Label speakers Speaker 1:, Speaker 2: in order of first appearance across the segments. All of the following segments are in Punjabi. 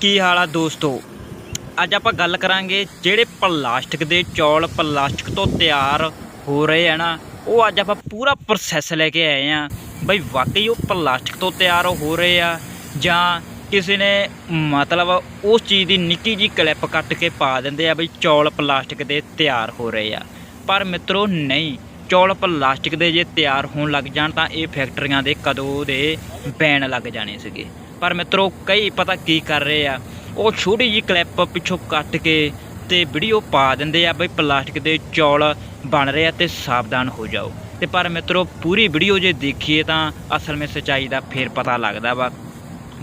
Speaker 1: ਕੀ ਹਾਲ ਆ ਦੋਸਤੋ? ਅੱਜ ਆਪਾਂ ਗੱਲ ਕਰਾਂਗੇ ਜਿਹੜੇ ਪਲਾਸਟਿਕ ਦੇ ਚੌਲ ਪਲਾਸਟਿਕ ਤੋਂ ਤਿਆਰ ਹੋ ਰਹੇ ਆ ਨਾ, ਉਹ ਅੱਜ ਆਪਾਂ ਪੂਰਾ ਪ੍ਰੋਸੈਸ ਲੈ ਕੇ ਆਏ ਆ। ਬਈ ਵਾਕਈ ਉਹ ਪਲਾਸਟਿਕ ਤੋਂ ਤਿਆਰ ਹੋ ਰਹੇ ਆ ਜਾਂ ਕਿਸੇ ਨੇ ਮਤਲਬ ਉਸ ਚੀਜ਼ ਦੀ ਨਿੱਕੀ ਜੀ ਕਲਿੱਪ ਕੱਟ ਕੇ ਪਾ ਦਿੰਦੇ ਆ ਬਈ ਚੌਲ ਪਲਾਸਟਿਕ ਦੇ ਤਿਆਰ ਹੋ ਰਹੇ ਆ। ਪਰ ਮਿੱਤਰੋ, ਨਹੀਂ। ਚੌਲ ਪਲਾਸਟਿਕ ਦੇ ਜੇ ਤਿਆਰ ਹੋਣ ਲੱਗ ਜਾਣ ਤਾਂ ਇਹ ਫੈਕਟਰੀਆਂ ਦੇ ਕਦੋਂ ਦੇ ਬੈਨ ਲੱਗ ਜਾਣੇ ਸੀਗੇ। ਪਰ ਮਿੱਤਰੋ, ਕਈ ਪਤਾ ਕੀ ਕਰ ਰਹੇ ਆ। ਉਹ ਛੋਟੀ ਜੀ ਕਲਿੱਪ ਪਿੱਛੋਂ ਕੱਟ ਕੇ ਤੇ ਵੀਡੀਓ ਪਾ ਦਿੰਦੇ ਆ ਬਈ ਪਲਾਸਟਿਕ ਦੇ ਚੌਲ ਬਣ ਰਹੇ ਆ ਤੇ ਸਾਵਧਾਨ ਹੋ ਜਾਓ। ਤੇ ਪਰ ਮਿੱਤਰੋ, ਪੂਰੀ ਵੀਡੀਓ ਜੇ ਦੇਖੀਏ ਤਾਂ ਅਸਲ ਵਿੱਚ ਸੱਚਾਈ ਦਾ ਫੇਰ ਪਤਾ ਲੱਗਦਾ ਵਾ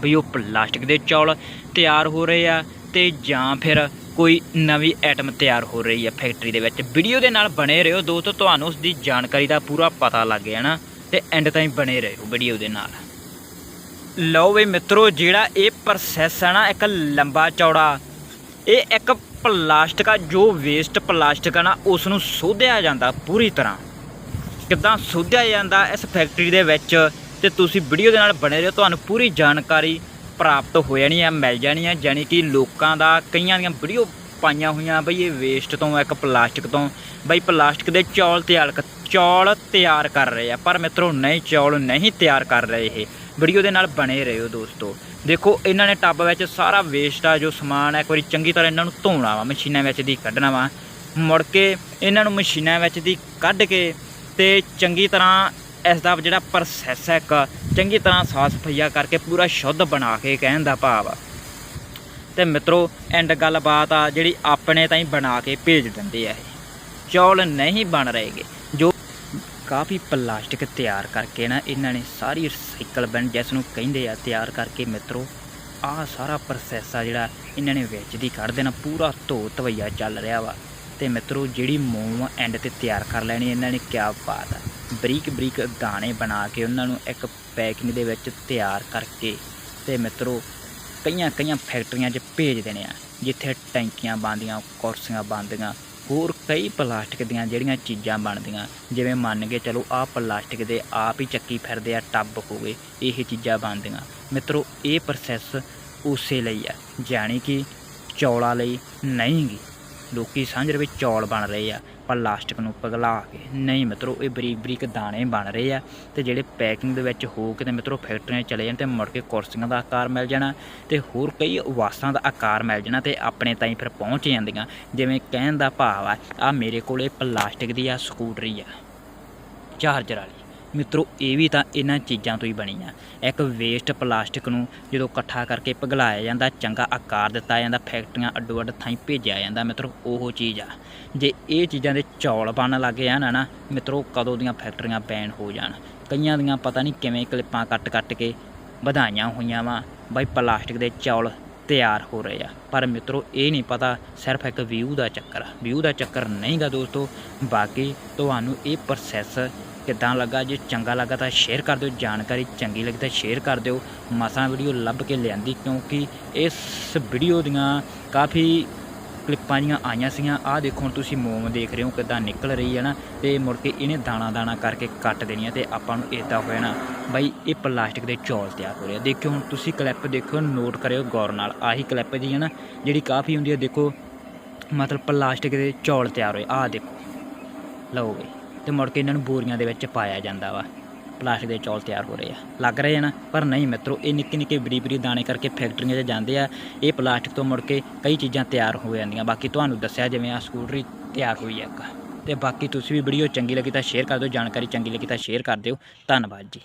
Speaker 1: ਵੀ ਉਹ ਪਲਾਸਟਿਕ ਦੇ ਚੌਲ ਤਿਆਰ ਹੋ ਰਹੇ ਆ ਤੇ ਜਾਂ ਫਿਰ ਕੋਈ ਨਵੀਂ ਆਈਟਮ ਤਿਆਰ ਹੋ ਰਹੀ ਹੈ ਫੈਕਟਰੀ ਦੇ ਵਿੱਚ। ਵੀਡੀਓ ਦੇ ਨਾਲ ਬਣੇ ਰਹੋ ਦੋਸਤੋ, ਤੁਹਾਨੂੰ ਉਸ ਦੀ ਜਾਣਕਾਰੀ ਦਾ ਪੂਰਾ ਪਤਾ ਲੱਗ ਜਾਣਾ ਤੇ ਐਂਡ ਤਾਈਂ ਬਣੇ ਰਹੋ ਵੀਡੀਓ ਦੇ ਨਾਲ। ਲਓ ਵੀ ਮਿੱਤਰੋ, ਜਿਹੜਾ ਇਹ ਪ੍ਰੋਸੈਸ ਹੈ ਨਾ, ਇੱਕ ਲੰਬਾ ਚੌੜਾ, ਇਹ ਇੱਕ ਪਲਾਸਟਿਕ ਆ, ਜੋ ਵੇਸਟ ਪਲਾਸਟਿਕ ਆ ਨਾ ਉਸ ਨੂੰ ਸੋਧਿਆ ਜਾਂਦਾ ਪੂਰੀ ਤਰ੍ਹਾਂ। ਕਿੱਦਾਂ ਸੋਧਿਆ ਜਾਂਦਾ ਇਸ ਫੈਕਟਰੀ ਦੇ ਵਿੱਚ, ਤੇ ਤੁਸੀਂ ਵੀਡੀਓ ਦੇ ਨਾਲ ਬਣੇ ਰਹੋ, ਤੁਹਾਨੂੰ ਪੂਰੀ ਜਾਣਕਾਰੀ ਪ੍ਰਾਪਤ ਹੋ ਜਾਣੀ ਆ, ਮਿਲ ਜਾਣੀ ਆ, ਜਾਣੀ ਕਿ ਲੋਕਾਂ ਦਾ ਕਈਆਂ ਦੀਆਂ ਵੀਡੀਓ ਪਾਈਆਂ ਹੋਈਆਂ, ਬਈ ਇਹ ਵੇਸਟ ਤੋਂ, ਇੱਕ ਪਲਾਸਟਿਕ ਤੋਂ, ਬਈ ਪਲਾਸਟਿਕ ਦੇ ਚੌਲ ਤਿਆਰ ਕ- ਚੌਲ ਤਿਆਰ ਕਰ ਰਹੇ ਆ, ਪਰ ਮਿੱਤਰੋ, ਨਹੀਂ, ਚੌਲ ਨਹੀਂ ਤਿਆਰ ਕਰ ਰਹੇ ਇਹ। ਵੀਡੀਓ ਦੇ ਨਾਲ ਬਣੇ ਰਹੋ ਦੋਸਤੋ। ਦੇਖੋ, ਇਹਨਾਂ ਨੇ ਟੱਬ ਵਿੱਚ ਸਾਰਾ ਵੇਸਟ ਆ, ਜੋ ਸਮਾਨ ਹੈ ਇੱਕ ਵਾਰੀ ਚੰਗੀ ਤਰ੍ਹਾਂ ਇਹਨਾਂ ਨੂੰ ਧੋਣਾ ਵਾ, ਮਸ਼ੀਨਾਂ ਵਿੱਚ ਦੀ ਕੱਢਣਾ ਵਾ। ਮੁੜ ਕੇ ਇਹਨਾਂ ਨੂੰ ਮਸ਼ੀਨਾਂ ਵਿੱਚ ਦੀ ਕੱਢ ਕੇ ਤੇ ਚੰਗੀ ਤਰ੍ਹਾਂ ਇਸ ਦਾ ਜਿਹੜਾ ਪ੍ਰੋਸੈਸ ਹੈ ਇੱਕ, ਚੰਗੀ ਤਰ੍ਹਾਂ ਸਾਫ਼ ਸਫਾਈਆ ਕਰਕੇ ਪੂਰਾ ਸ਼ੁੱਧ ਬਣਾ ਕੇ ਕਹਿਣ ਦਾ ਭਾਵ ਆ। ਤੇ ਮਿੱਤਰੋ ਐਂਡ ਗੱਲਬਾਤ ਆ ਜਿਹੜੀ ਆਪਣੇ ਤਾਈਂ ਬਣਾ ਕੇ ਭੇਜ ਦਿੰਦੇ ਆ ਇਹ। ਚੌਲ ਨਹੀਂ ਬਣ ਰਹੇਗੇ। ਕਾਫੀ ਪਲਾਸਟਿਕ ਤਿਆਰ ਕਰਕੇ ਨਾ ਇਹਨਾਂ ਨੇ ਸਾਰੀ ਰਿਸਾਈਕਲ ਬਣ ਜਿਸ ਨੂੰ ਕਹਿੰਦੇ ਆ ਤਿਆਰ ਕਰਕੇ ਮਿੱਤਰੋ, ਆਹ ਸਾਰਾ ਪ੍ਰੋਸੈਸ ਆ ਜਿਹੜਾ ਇਹਨਾਂ ਨੇ ਵਿੱਚ ਦੀ ਕੱਢ ਦੇਣਾ, ਪੂਰਾ ਧੋ ਧਵਈਆ ਚੱਲ ਰਿਹਾ ਵਾ। ਤੇ ਮਿੱਤਰੋ, ਜਿਹੜੀ ਮੋਮ ਐਂਡ ਤੇ ਤਿਆਰ ਕਰ ਲੈਣੀ ਇਹਨਾਂ ਨੇ ਕਿਆ ਬਾਤ ਆ। ਬਰੀਕ ਬਰੀਕ ਦਾਣੇ ਬਣਾ ਕੇ ਉਹਨਾਂ ਨੂੰ ਇੱਕ ਪੈਕਿੰਗ ਦੇ ਵਿੱਚ ਤਿਆਰ ਕਰਕੇ ਤੇ ਮਿੱਤਰੋ ਕਈਆਂ ਕਈਆਂ ਫੈਕਟਰੀਆਂ 'ਚ ਭੇਜ ਦੇਣੇ ਆ, ਜਿੱਥੇ ਟੈਂਕੀਆਂ ਬਣਦੀਆਂ, ਕੁਰਸੀਆਂ ਬਣਦੀਆਂ ਹੋਰ ਕਈ ਪਲਾਸਟਿਕ ਦੀਆਂ ਜਿਹੜੀਆਂ ਚੀਜ਼ਾਂ ਬਣਦੀਆਂ, ਜਿਵੇਂ ਮੰਨ ਕੇ ਚਲੋ ਆਹ ਪਲਾਸਟਿਕ ਦੇ ਆਪ ਹੀ ਚੱਕੀ ਫਿਰਦੇ ਆ, ਟੱਬ ਹੋਵੇ, ਇਹ ਚੀਜ਼ਾਂ ਬਣਦੀਆਂ। ਮਿੱਤਰੋ, ਇਹ ਪ੍ਰੋਸੈਸ ਉਸੇ ਲਈ ਆ, ਜਾਣੀ ਕਿ ਚੌਲਾਂ ਲਈ ਨਹੀਂ ਗੀ ਲੋਕੀ ਸਾਂਝਰ ਵਿੱਚ ਚੌਲ ਬਣ ਰਹੇ ਆ। ਪਲਾਸਟਿਕ ਨੂੰ ਪਗਲਾ ਕੇ। ਨਹੀਂ ਮਿੱਤਰੋ, ਇਹ ਬਰੀਕ ਬਰੀਕ ਦਾਣੇ ਬਣ ਰਹੇ ਆ ਤੇ ਜਿਹੜੇ ਪੈਕਿੰਗ ਦੇ ਵਿੱਚ ਹੋ ਕੇ ਤੇ ਮਿੱਤਰੋ ਫੈਕਟਰੀਆਂ ਚਲੇ ਜਾਣ ਤੇ ਮੁੜ ਕੇ ਕੁਰਸੀਆਂ ਦਾ ਆਕਾਰ ਮਿਲ ਜਾਣਾ ਤੇ ਹੋਰ ਕਈ ਵਾਸਾਂ ਦਾ ਆਕਾਰ ਮਿਲ ਜਾਣਾ ਤੇ ਆਪਣੇ ਤਾਈਂ ਫਿਰ ਪਹੁੰਚ ਜਾਂਦੀਆਂ। ਜਿਵੇਂ ਕਹਿਣ ਦਾ ਭਾਵ ਆ ਆ ਮੇਰੇ ਕੋਲੇ ਪਲਾਸਟਿਕ ਦੀ ਆ ਸਕੂਟਰੀ ਆ, ਚਾਰਜਰ ਵਾਲੀ। ਮਿੱਤਰੋ, ਇਹ ਵੀ ਤਾਂ ਇਹਨਾਂ ਚੀਜ਼ਾਂ ਤੋਂ ਹੀ ਬਣੀ ਆ। ਇੱਕ ਵੇਸਟ ਪਲਾਸਟਿਕ ਨੂੰ ਜਦੋਂ ਇਕੱਠਾ ਕਰਕੇ ਪਿਘਲਾਇਆ ਜਾਂਦਾ, ਚੰਗਾ ਆਕਾਰ ਦਿੱਤਾ ਜਾਂਦਾ, ਫੈਕਟਰੀਆਂ ਅੱਡੋ ਅੱਡ ਥਾਈਂ ਭੇਜਿਆ ਜਾਂਦਾ ਮਿੱਤਰੋ, ਉਹ ਚੀਜ਼ ਆ। ਜੇ ਇਹ ਚੀਜ਼ਾਂ ਦੇ ਚੌਲ ਬਣਨ ਲੱਗ ਜਾਣ ਨਾ, ਮਿੱਤਰੋ, ਕਦੋਂ ਦੀਆਂ ਫੈਕਟਰੀਆਂ ਬੈਨ ਹੋ ਜਾਣ? ਕਈਆਂ ਦੀਆਂ ਪਤਾ ਨਹੀਂ ਕਿਵੇਂ ਕਲਿੱਪਾਂ ਕੱਟ ਕੱਟ ਕੇ ਵਧਾਈਆਂ ਹੋਈਆਂ ਵਾ, ਬਈ ਪਲਾਸਟਿਕ ਦੇ ਚੌਲ ਤਿਆਰ ਹੋ ਰਹੇ ਆ। ਪਰ ਮਿੱਤਰੋ, ਇਹ ਨਹੀਂ ਪਤਾ, ਸਿਰਫ ਇੱਕ ਵਿਊ ਦਾ ਚੱਕਰ ਵਿਊ ਦਾ ਚੱਕਰ ਨਹੀਂਗਾ ਦੋਸਤੋ, ਬਾਕੀ ਤੁਹਾਨੂੰ ਇਹ ਪ੍ਰੋਸੈਸ ਕਿੱਦਾਂ ਲੱਗਾ? ਜੇ ਚੰਗਾ ਲੱਗਾ ਤਾਂ ਸ਼ੇਅਰ ਕਰ ਦਿਓ। ਜਾਣਕਾਰੀ ਚੰਗੀ ਲੱਗੀ ਤਾਂ ਸ਼ੇਅਰ ਕਰ ਦਿਓ। ਮਸਾਂ ਵੀਡੀਓ ਲੱਭ ਕੇ ਲਿਆਂਦੀ, ਕਿਉਂਕਿ ਇਸ ਵੀਡੀਓ ਦੀਆਂ ਕਾਫੀ ਕਲਿੱਪਾਂ ਜੀਆਂ ਆਈਆਂ ਸੀਗੀਆਂ। ਆਹ ਦੇਖੋ, ਹੁਣ ਤੁਸੀਂ ਮੋਮ ਦੇਖ ਰਹੇ ਹੋ, ਕਿੱਦਾਂ ਨਿਕਲ ਰਹੀ ਹੈ ਨਾ। ਤੇ ਮੁੜ ਕੇ ਇਹਨੇ ਦਾਣਾ ਦਾਣਾ ਕਰਕੇ ਕੱਟ ਦੇਣੀਆਂ ਤੇ ਆਪਾਂ ਨੂੰ ਇਦਾਂ ਹੋ ਜਾਣਾ। ਬਾਈ, ਇਹ ਪਲਾਸਟਿਕ ਦੇ ਚੌਲ ਤਿਆਰ ਹੋ ਰਹੇ ਆ। ਦੇਖਿਓ, ਹੁਣ ਤੁਸੀਂ ਕਲਿੱਪ ਦੇਖੋ, ਨੋਟ ਕਰਿਓ ਗੌਰ ਨਾਲ। ਆਹੀ ਕਲਿੱਪ ਜੀ ਹੈ ਨਾ, ਜਿਹੜੀ ਕਾਫੀ ਹੁੰਦੀ ਹੈ, ਦੇਖੋ, ਮਤਲਬ ਪਲਾਸਟਿਕ ਦੇ ਚੌਲ ਤਿਆਰ ਹੋਏ। ਆਹ ਦੇਖੋ। ਲਓ ਬਈ। ਤੇ ਮੁੜ ਕੇ ਇਹਨਾਂ ਨੂੰ ਬੋਰੀਆਂ ਦੇ ਵਿੱਚ ਪਾਇਆ ਜਾਂਦਾ ਵਾ। ਪਲਾਸਟਿਕ ਦੇ ਚੌਲ ਤਿਆਰ ਹੋ ਰਹੇ ਆ। ਲੱਗ ਰਹੇ ਆ ਨਾ, ਪਰ ਨਹੀਂ ਮਿੱਤਰੋ, ਇਹ ਨਿੱਕੇ ਨਿੱਕੇ ਬਰੀ ਬਰੀ ਦਾਣੇ ਕਰਕੇ ਫੈਕਟਰੀਆਂ 'ਚ ਜਾਂਦੇ ਆ। ਇਹ ਪਲਾਸਟਿਕ ਤੋਂ ਮੁੜ ਕੇ ਕਈ ਚੀਜ਼ਾਂ ਤਿਆਰ ਹੋ ਜਾਂਦੀਆਂ। ਬਾਕੀ ਤੁਹਾਨੂੰ ਦੱਸਿਆ ਜਿਵੇਂ ਆ ਸਕੂਟਰੀ ਤਿਆਰ ਹੋਈ ਆ ਇੱਕ। ਤੇ ਬਾਕੀ ਤੁਸੀਂ ਵੀ ਵੀਡੀਓ ਚੰਗੀ ਲੱਗੀ ਤਾਂ ਸ਼ੇਅਰ ਕਰ ਦਿਓ, ਜਾਣਕਾਰੀ ਚੰਗੀ ਲੱਗੀ ਤਾਂ ਸ਼ੇਅਰ ਕਰ ਦਿਓ। ਧੰਨਵਾਦ ਜੀ।